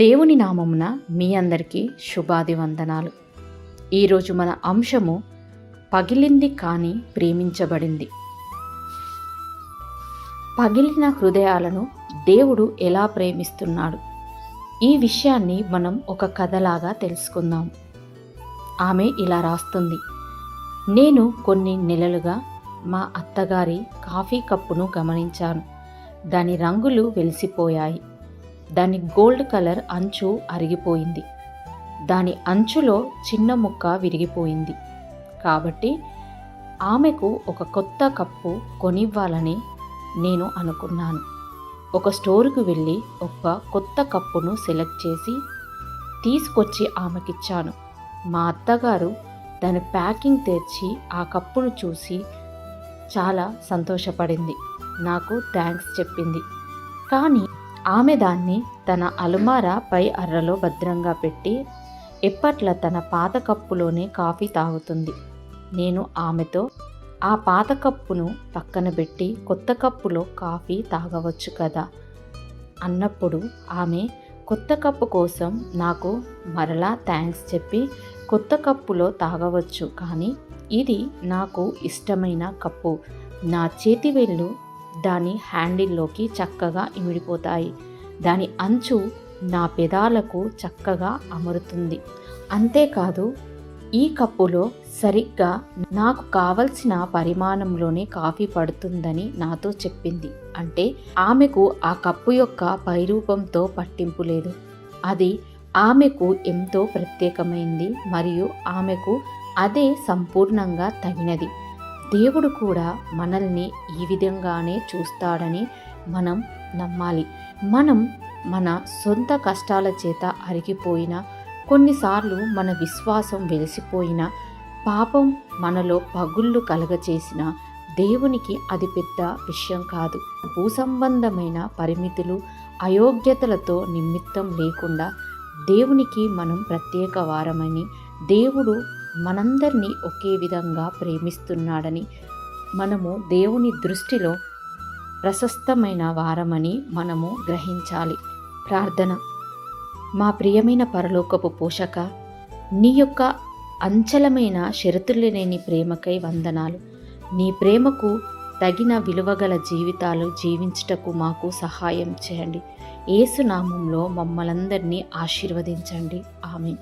దేవుని నామమున మీ అందరికీ శుభాదివందనాలు. ఈరోజు మన అంశము పగిలింది కానీ ప్రేమించబడింది. పగిలిన హృదయాలను దేవుడు ఎలా ప్రేమిస్తున్నాడు? ఈ విషయాన్ని మనం ఒక కథలాగా తెలుసుకుందాం. ఆమె ఇలా రాస్తుంది. నేను కొన్ని నెలలుగా మా అత్తగారి కాఫీ కప్పును గమనించాను. దాని రంగులు వెలిసిపోయాయి. దాని గోల్డ్ కలర్ అంచు అరిగిపోయింది. దాని అంచులో చిన్న ముక్క విరిగిపోయింది. కాబట్టి ఆమెకు ఒక కొత్త కప్పు కొనివ్వాలని నేను అనుకున్నాను. ఒక స్టోరుకు వెళ్ళి ఒక కొత్త కప్పును సెలెక్ట్ చేసి తీసుకొచ్చి ఆమెకిచ్చాను. మా అత్తగారు దాని ప్యాకింగ్ తెచ్చి ఆ కప్పును చూసి చాలా సంతోషపడింది. నాకు థ్యాంక్స్ చెప్పింది. కానీ ఆమె దాన్ని తన అలుమారా పై అర్రలో భద్రంగా పెట్టి ఎప్పట్ల తన పాత కప్పులోనే కాఫీ తాగుతుంది. నేను ఆమెతో ఆ పాత కప్పును పక్కన పెట్టి కొత్త కప్పులో కాఫీ తాగవచ్చు కదా అన్నప్పుడు ఆమె కొత్త కప్పు కోసం నాకు మరలా థ్యాంక్స్ చెప్పి కొత్త కప్పులో తాగవచ్చు కానీ ఇది నాకు ఇష్టమైన కప్పు. నా చేతి వేళ్ళు దాని హ్యాండిల్లోకి చక్కగా ఇమిడిపోతాయి. దాని అంచు నా పెదాలకు చక్కగా అమరుతుంది. అంతేకాదు ఈ కప్పులో సరిగ్గా నాకు కావలసిన పరిమాణంలోనే కాఫీ పడుతుందని నాతో చెప్పింది. అంటే ఆమెకు ఆ కప్పు యొక్క పైరూపంతో పట్టింపు లేదు. అది ఆమెకు ఎంతో ప్రత్యేకమైంది మరియు ఆమెకు అదే సంపూర్ణంగా తగినది. దేవుడు కూడా మనల్ని ఈ విధంగానే చూస్తాడని మనం నమ్మాలి. మనం మన సొంత కష్టాల చేత అరిగిపోయిన కొన్నిసార్లు మన విశ్వాసం వెలిసిపోయిన పాపం మనలో పగుళ్ళు కలగచేసిన దేవునికి అది పెద్ద విషయం కాదు. భూసంబంధమైన పరిమితులు అయోగ్యతలతో నిమిత్తం లేకుండా దేవునికి మనం ప్రత్యేక వారమని దేవుడు మనందరినీ ఒకే విధంగా ప్రేమిస్తున్నాడని మనము దేవుని దృష్టిలో ప్రశస్తమైన వారమని మనము గ్రహించాలి. ప్రార్థన. మా ప్రియమైన పరలోకపు పోషక నీ యొక్క అంచలమైన షరతులు లేని ప్రేమకై వందనాలు. నీ ప్రేమకు తగిన విలువగల జీవితాలు జీవించుటకు మాకు సహాయం చేయండి. ఏసునామంలో మమ్మలందరినీ ఆశీర్వదించండి. ఆమె